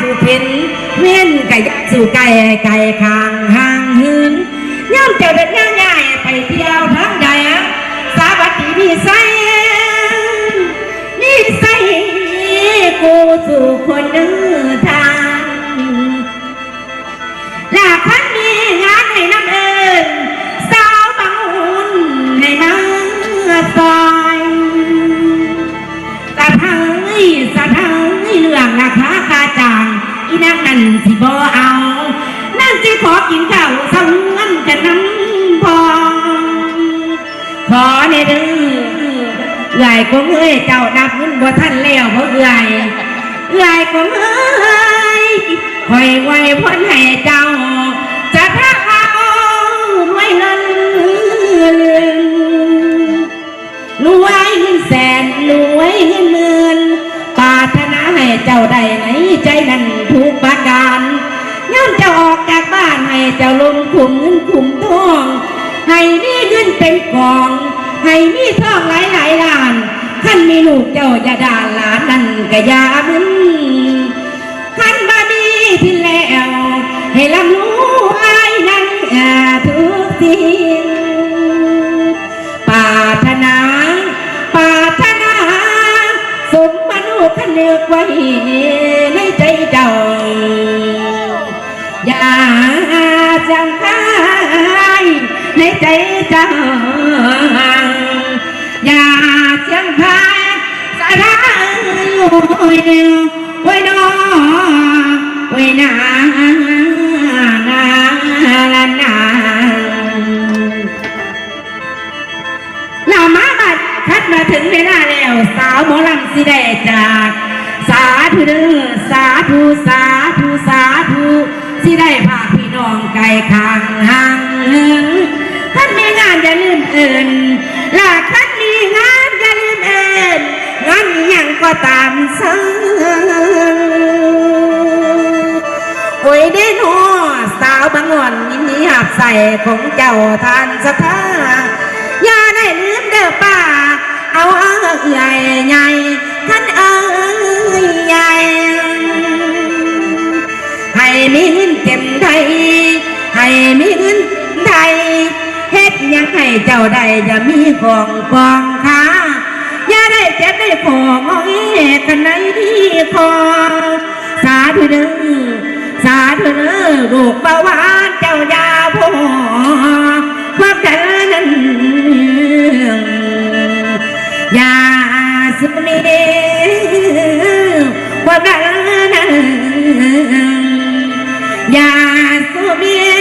สุเพ็นเวียนไก่สุไก่ไก่คางหางหืนย่อมเจ้าเดินย่างให อีนางนั้นสิบ่เอา นั่นสิขอกินข้าวสังเงินกันน้ำพอง ขอในเด้อเอื่อยก็เอ้ยเจ้านับเงินบ่ท่านแล้วเพราะเอื่อยเอื่อยก็เอ้ยคอยไว้พ้นให้เจ้า เจ้าลงขุมเงินขุมทองให้มีเงินเป็นกองให้มีทองหลายหลายล้านท่านมีลูกเจ้าอย่าด่าหลานนั่นก็ยามึนท่านบาดีที่แล้วให้ลำรู้อายนั้นอาทุกสิ่งปารถนาปารถนาสมมนุษย์ท่านเลือกไว้ ในใจเจ้าอย่าเสียงพายสะท้านโอ้ยเดียวโอ้ยนอโอ้ยนานานานาเรามาบัดคัดมาถึงเวลาแล้ว สาวหมอลำสิได้จากสาธุเด้อสาธุสาธุสาธุสิได้พาพี่น้องไก่คางหาานอย่าลืมเอินลาคันมีงานอย่าลืมเอินงานอิหยังก็ตามเสนโอ้ยเด้นอสาวบางอ่อนยินดีหับใส่ของเจ้าทานสถาอย่าได้ลืมเด้อป้าเอาเอื้อยใหญ่ ให้เจ้าใดจะมีกองกองค้าอย่าได้เจ็บได้โองอเอกกันในที่คอสาธุเด้อสาธุเด้อลูกประวานเจ้ายาพ่อความเจรินั้นยาสุนีความเจรินั้นยาสุนี